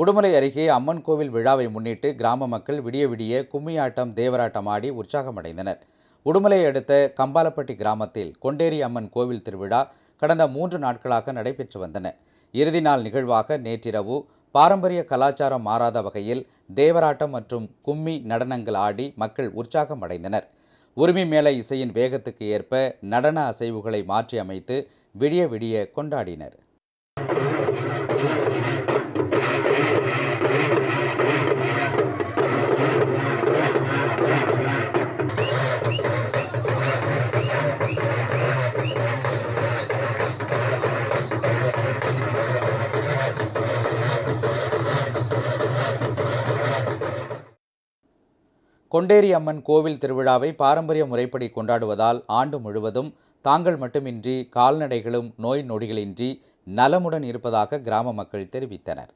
உடுமலை அருகே அம்மன் கோவில் விழாவை முன்னிட்டு கிராம மக்கள் விடிய விடிய கும்மியாட்டம் தேவராட்டம் ஆடி உற்சாகமடைந்தனர். உடுமலை அடுத்த கம்பாலப்பட்டி கிராமத்தில் கொண்டேரி அம்மன் கோவில் திருவிழா கடந்த மூன்று நாட்களாக நடைபெற்று வந்தன. இறுதி நாள் நிகழ்வாக நேற்றிரவு பாரம்பரிய கலாச்சாரம் மாறாத வகையில் தேவராட்டம் மற்றும் கும்மி நடனங்கள் ஆடி மக்கள் உற்சாகம் அடைந்தனர் உரிமை மேல இசையின் வேகத்துக்கு ஏற்ப நடன அசைவுகளை மாற்றி அமைத்து விடிய விடிய கொண்டாடினர். கொண்டேரி அம்மன் கோவில் திருவிழாவை பாரம்பரிய முறைப்படி கொண்டாடுவதால் ஆண்டு முழுவதும் தாங்கள் மட்டுமின்றி கால்நடைகளும் நோய் நொடிகளின்றி நலமுடன் இருப்பதாக கிராம மக்கள் தெரிவித்தனர்.